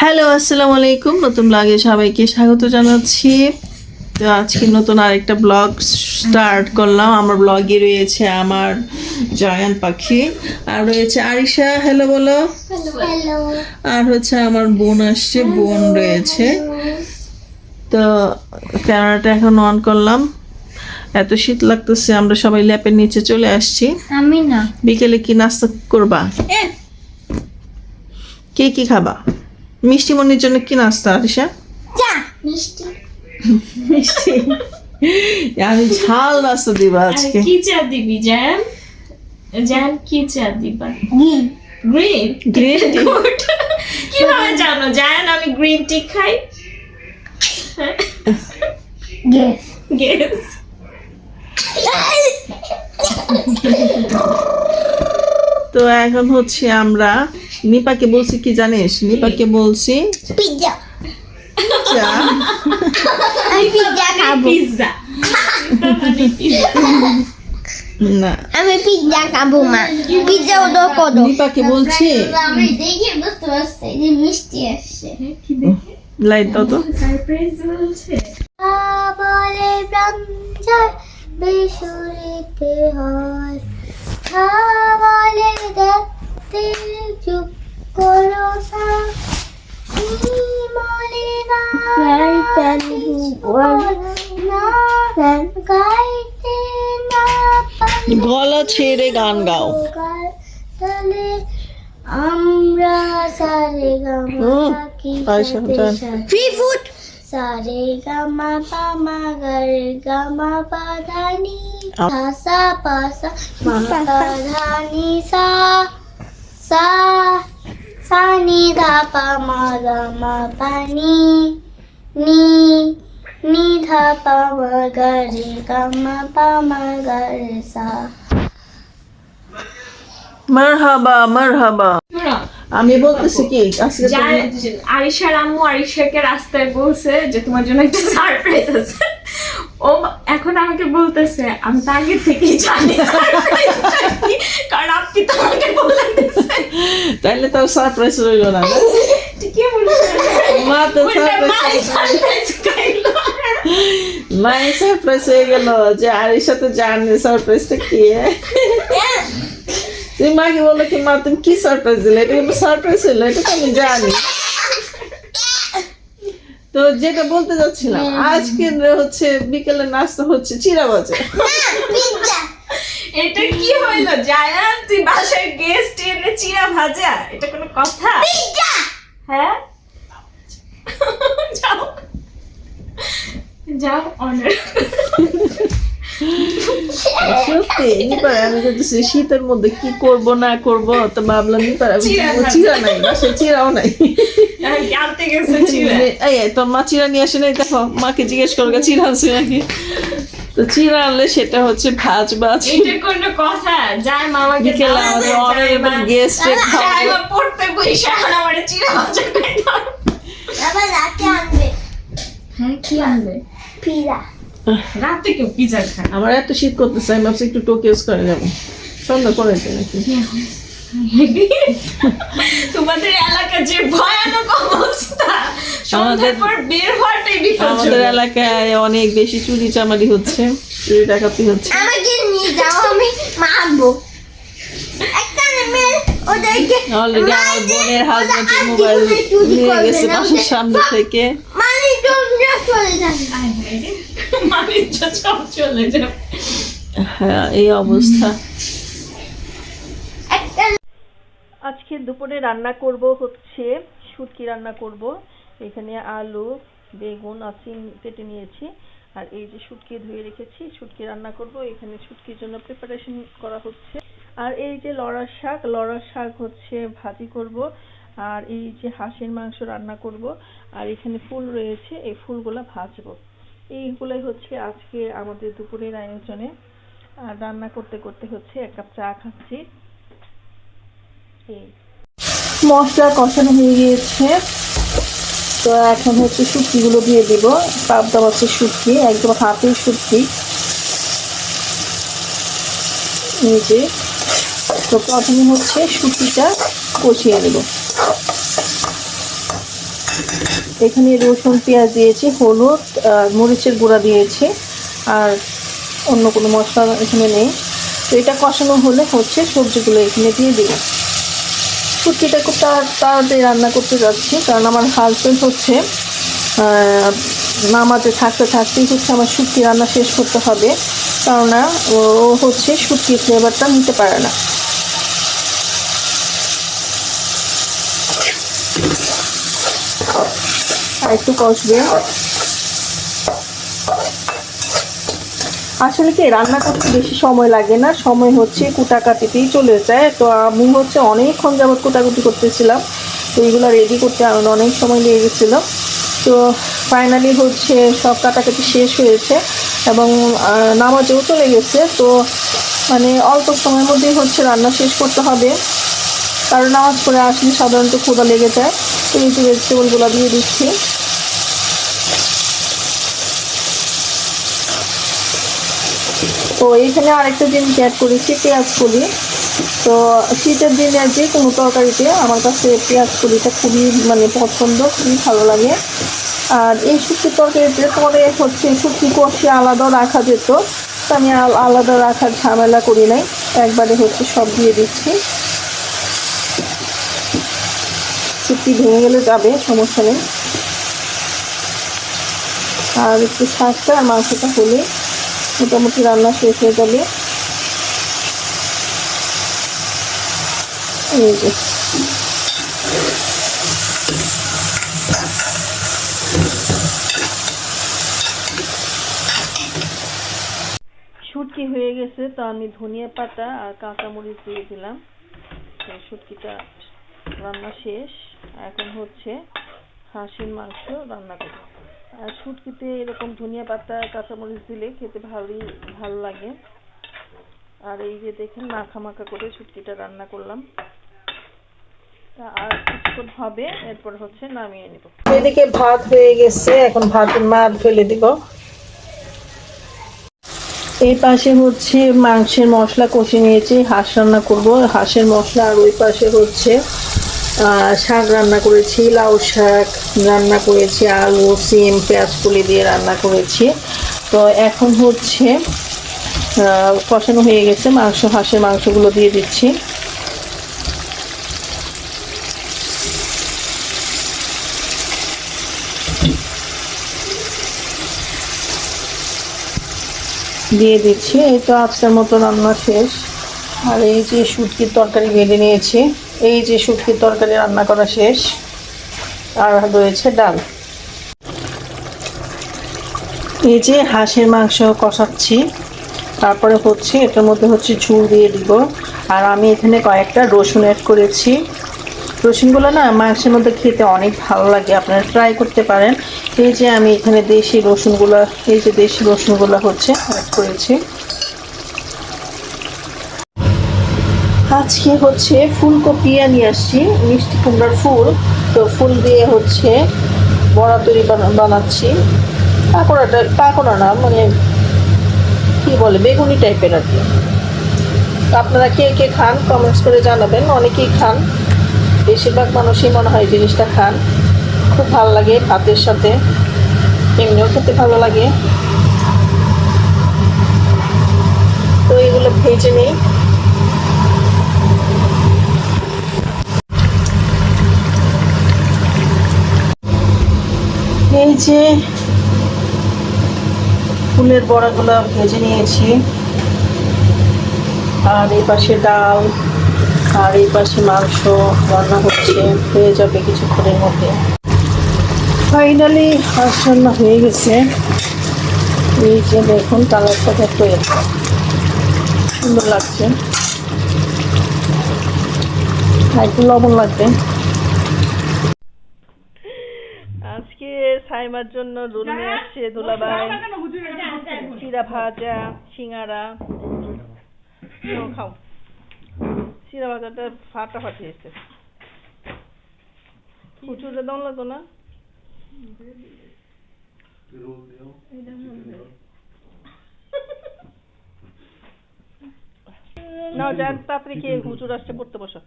Hello আসসালামু আলাইকুম। নতুন ব্লগে সবাইকে স্বাগত জানাচ্ছি। তো আজকে নতুন আরেকটা ব্লগ স্টার্ট করলাম। আমার ব্লগে রয়েছে আমার জয়ান পাখি আর রয়েছে আরিশা। হ্যালো বলো। আর হচ্ছে আমার বোন আসছে বোন রয়েছে। তো ক্যামেরাটা এখন অন করলাম। এত শীত লাগতেছে আমরা সবাই ল্যাপের নিচে চলে আসছি। আমি না। বিকেলে কি নাস্তা করবা? কে কি খাবা? মিষ্টি মনির জন্য কি নাস্তা আরিশা মিষ্টি। মিষ্টি। আমি ঝাল নাস্তা দিবা আজকে। কি চা দিবি জ্যাম জ্যাম কি চা দিবা? গ্রিন। গ্রিন? গ্রিন কীভাবে জানো জায়ান আমি গ্রিন টি খাই। গেস গেস তো এখন হচ্ছে আমরা নিপাকে বলছি কি জানিস? নিপাকে বলছি পিজ্জা। না। আমি পিজ্জা খাব মা। পিজ্জা ওদের করো নিপাকে বলছি। আমি দেখে বুঝতে পারছি যে মিষ্টি আসছে। লাইট দাও তো। সারপ্রাইজ বলছে। বলে ব্রহ্মচার বেসুরিতে হয়। বলে দেখতে পারি গলা ছেড়ে গান গাও। তাহলে আমরা সারে ফুড। সারে গামা পামা গারে গামা পাধানি সা পাসা মা পাধানি সা সা সা নি ধা পা মা গা মা পানি নি নি ধা পা মা গা রে গা মা পা মা গা রে সা মারহাবা মারহাবা। আমি বলতেছি কি আজকে আরিশার আম্মু আরিশাকে রাস্তায় বলছে যে তোমার জন্য একটা সারপ্রাইজ আছে। ও এখন আমাকে বলতেছে আমি তো আগে থেকেই জানি কারণ আপনি তো আমাকে বলে দিচ্ছে তাইলে তো সারপ্রাইজ রইল না মা তো মাই সারপ্রাইজ হয়ে গেল। যে আরির সাথে জানি সারপ্রাইজটা কি তুমি মাকে বলল কি মা তুমি কি সারপ্রাইজ দিলে? এটা কিন্তু সারপ্রাইজ হলো এটা তো আমি জানি। তো যেটা বলতে যাচ্ছিলাম আজকে হচ্ছে বিকেলে নাস্তা হচ্ছে চিরা বাজে এটা কি হইল? জায়ান তুই বাসায় গেস্ট এনে চিরা ভাজা? এটা কোনো কথা? পিজ্জা! হ্যাঁ? যাও। যাও অনার সত্যি নিপার আমি শীতের মধ্যে কি করব না করব তো ভাবলাম নিপার আমি। চিড়া নাই বাসায় চিরাও নাই। আনতে গেছে চিরা এই তোর মা চিরা নিয়ে আসে নাই দেখো মাকে জিজ্ঞেস করো গা, চিরা আছে নাকি? তো চিরা আনলে সেটা হচ্ছে ভাজ বাজ এটা কোনো কথা। যায় মামাকে বিকেলে আমাদের অনেক গেস্ট যায় পড়তে বসে এখন আমার চিরা ভাজা রাতে আনবে। হ্যাঁ কি আনবে? পিজা। রাতে কেউ পিজা খায়? আমার এত শীত করতেছে আমি ভাবছি একটু টোকিওস করে যাব। সন্ধ্যা করে নাকি? তোমাদের এলাকা যে সন্ধ্যার আমাদের- বের আমাদের এলাকায় অনেক বেশি চুরি চামারি হচ্ছে চুরি ডাকাতি হচ্ছে। আমাকে নিয়ে যাও আমি মারবো। একটা নেমে ওদেরকে অলরেডি আমার বোনের হাজবেন্ড মোবাইল নিয়ে গেছে বাসার সামনে থেকে। মানে তোমরা চলে যাবে। বাণিজ্য চলে যাবে। হ্যাঁ এই অবস্থা। আজকে দুপুরে রান্না করব হচ্ছে শুটকি রান্না করব। এখানে আলু, বেগুন আর সিম কেটে নিয়েছি। আর এই যে শুটকি ধুয়ে রেখেছি, শুটকি রান্না করব। এখানে শুটকির জন্য প্রিপারেশন করা হচ্ছে। আর এই যে লড়ার শাক লড়ার শাক হচ্ছে ভাজি করব। আর এই যে হাঁসের মাংস রান্না করব। আর এখানে ফুল রয়েছে, এই ফুলগুলা ভাজবো। এইগুলাই হচ্ছে আজকে আমাদের দুপুরের আয়োজনে। আর রান্না করতে করতে হচ্ছে এক কাপ চা খাচ্ছি। এই। মশলা কষানো হয়ে গিয়েছে। তো এখন হচ্ছে শুটকিগুলো দিয়ে দিব। পাবদা মাছের শুটকি, একদম হাতের শুটকি। নিচে তো প্রথমে হচ্ছে শুটকিটা কষিয়ে নেব। এখানে রসুন, পেঁয়াজ দিয়েছি, হলুদ, আর মরিচের গুঁড়া দিয়েছি, আর অন্য কোনো মশলা এখানে নেই। তো এটা কষানো হলে হচ্ছে সবজিগুলো এখানে দিয়ে দিই শুটকিটা খুব তাড়া- তাড়াতাড়ি রান্না করতে যাচ্ছি, কারণ আমার হাজব্যান্ড হচ্ছে নামাজে থাকতে থাকতেই হচ্ছে আমার শুটকি রান্না শেষ করতে হবে কেননা ও হচ্ছে শুটকির ফ্লেভারটা নিতে পারে না। একটু কষবে। আসলে কি রান্না করতে বেশি সময় লাগে না, সময় হচ্ছে কুটাকাটিতেই চলে যায়। তো আমি হচ্ছে অনেকক্ষণ যাবৎ কুটাকুটি করতেছিলাম। তো এগুলো রেডি করতে আমার অনেক সময় লেগে গেছিল। তো ফাইনালি হচ্ছে সব কাটাকাটি শেষ হয়েছে এবং নামাজেও চলে গেছে। তো মানে অল্প সময়ের মধ্যেই হচ্ছে রান্না শেষ করতে হবে। কারণ নামাজ পড়ে আসলে সাধারণত ক্ষুদা লেগে যায়। তো এই ভেজিটেবলগুলো দিয়ে দিচ্ছি। তো এইখানে আরেকটা জিনিস অ্যাড করেছি, পেঁয়াজ কলি। তো শীতের দিনে যে কোনো তরকারিতে আমার কাছে পেঁয়াজ কলিটা খুবই মানে পছন্দ, খুবই ভালো লাগে। আর এই শুক্তির তরকারিতে পরে হচ্ছে শুক্তি কষে আলাদা রাখা যেত আমি আল- আলাদা রাখার ঝামেলা করি নাই। একবারে হচ্ছে সব দিয়ে দিচ্ছি। শুক্তি ভেঙে গেলে যাবে, সমস্যা নেই। আর একটু শাকটা মাংসটা হলে মোটামুটি রান্না শেষ হয়ে যাবে শুটকি হয়ে গেছে, তো আমি ধনিয়া পাতা আর কাঁচামরিচ দিয়ে দিলাম। তো শুটকিটা রান্না শেষ। এখন হচ্ছে হাঁসের মাংস রান্না আর শুটকিতে এরকম ধনিয়া পাতা, কাঁচামরিচ দিলে খেতে ভালোই, ভালো লাগে। আর এই যে দেখেন, মাখা মাখা করে শুটকিটা রান্না করলাম। আর হবে, এরপর হচ্ছে নামিয়ে নেব। এদিকে ভাত হয়ে গেছে, এখন ভাতের মার ফেলে দিব। এই পাশে হচ্ছে মাংসের মশলা কষে নিয়েছি, হাঁস রান্না করব। হাঁসের মশলা আর ওই পাশে হচ্ছে শাক রান্না করেছি, লাউ শাক রান্না করেছি, আলু, সিম, পেঁয়াজ কলি দিয়ে রান্না করেছি। তো এখন হচ্ছে কষানো হয়ে গেছে, মাংস, হাঁসের মাংসগুলো দিয়ে দিচ্ছি। দিয়ে দিচ্ছি, এই তো আজকের মতো রান্না শেষ। আর এই যে শুটকির তরকারি বেঁধে নিয়েছি। এই যে শুটকির তরকারি রান্না করা শেষ, আর রয়েছে ডাল। এই যে হাঁসের মাংস কষাচ্ছি, তারপরে হচ্ছে এটার মধ্যে হচ্ছে ঝুল দিয়ে দিব। আর আমি এখানে কয়েকটা রসুন অ্যাড করেছি। রসুনগুলো না মাংসের মধ্যে খেতে অনেক ভালো লাগে, আপনারা ট্রাই করতে পারেন। এই যে আমি এখানে দেশি রসুনগুলো, এই যে দেশি রসুনগুলো হচ্ছে অ্যাড করেছি। আজকে হচ্ছে ফুলকপি নিয়ে আসছি, মিষ্টি কুমড়ার ফুল। তো ফুল দিয়ে হচ্ছে বড়া তৈরি বানাচ্ছি। পাকোড়াটা, পাকোড়া না মানে কি বলে, বেগুনি টাইপের আর কি। আপনারা কে কে খান কমেন্টস করে জানাবেন। অনেকেই খান। বেশিরভাগ মানুষই মনে হয় জিনিসটা খান। খুব ভালো লাগে ভাতের সাথে। এমনিও খেতে ভালো লাগে। তো এগুলো ভেজে নিই। এই যে ফুলের বড়াগুলো ভেজে নিয়েছি। আর এই পাশে ডাল, আর এই পাশে মাংস রান্না হচ্ছে। হয়ে যাবে কিছুক্ষণের মধ্যে। ফাইনালি হাঁস রান্না হয়ে গেছে। এই যে দেখুন কালারটা কত সুন্দর লাগছে। একটু লবণ লাগবে আজকে সাইমার জন্য রোল নিয়ে আসছে দুলাভাই চিরা ভাজা সিঙ্গারা। খাও। চিরা ভাজাটা ফাটা ফাটি এসছে। কুচুরে দাম লাগতো না? নাও যান তাড়াতাড়ি খেয়ে হুজুর আসছে পড়তে বসো।